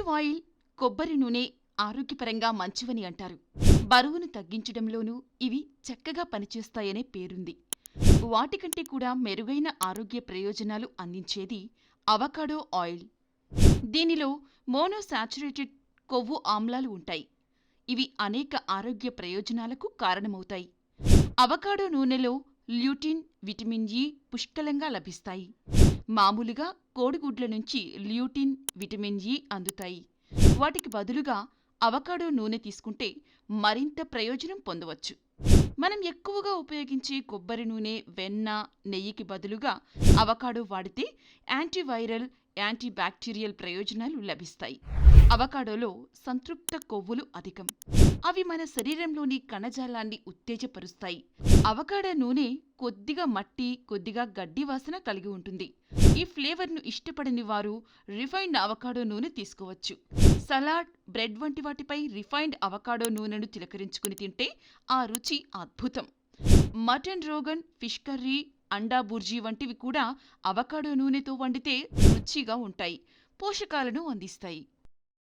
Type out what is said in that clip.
Olive oil కొబ్బరి నూనె ఆరోగ్యపరంగా మంచివని అంటారు. బరువును తగ్గించడంలోనూ ఇవి చక్కగా పనిచేస్తాయనే పేరుంది. వాటికంటే కూడా మెరుగైన ఆరోగ్య ప్రయోజనాలు అందించేది అవకాడో ఆయిల్. దీనిలో మోనోసాచురేటెడ్ కొవ్వు ఆమ్లాలు ఉంటాయి. ఇవి అనేక ఆరోగ్య ప్రయోజనాలకు కారణమవుతాయి. అవకాడో నూనెలో ల్యూటిన్ విటమిన్ ఇ పుష్కలంగా లభిస్తాయి. మామూలుగా కోడిగుడ్ల నుంచి ల్యూటిన్ విటమిన్ ఇ అందుతాయి. వాటికి బదులుగా అవకాడో నూనె తీసుకుంటే మరింత ప్రయోజనం పొందవచ్చు. మనం ఎక్కువగా ఉపయోగించే కొబ్బరి నూనె వెన్న నెయ్యికి బదులుగా అవకాడో వాడితే యాంటీవైరల్ యాంటీబ్యాక్టీరియల్ ప్రయోజనాలు లభిస్తాయి. అవకాడోలో సంతృప్త కొవ్వులు అధికం. అవి మన శరీరంలోని కణజాలాన్ని ఉత్తేజపరుస్తాయి. అవకాడో నూనె కొద్దిగా మట్టి కొద్దిగా గడ్డి వాసన కలిగి ఉంటుంది. ఈ ఫ్లేవర్ను ఇష్టపడని వారు రిఫైన్డ్ అవకాడో నూనె తీసుకోవచ్చు. సలాడ్ బ్రెడ్ వంటి వాటిపై రిఫైన్డ్ అవకాడో నూనెను తిలకరించుకుని తింటే ఆ రుచి అద్భుతం. మటన్ రోగన్ ఫిష్ కర్రీ అండా బుర్జీ వంటివి కూడా అవకాడో నూనెతో వండితే రుచిగా ఉంటాయి పోషకాలను అందిస్తాయి.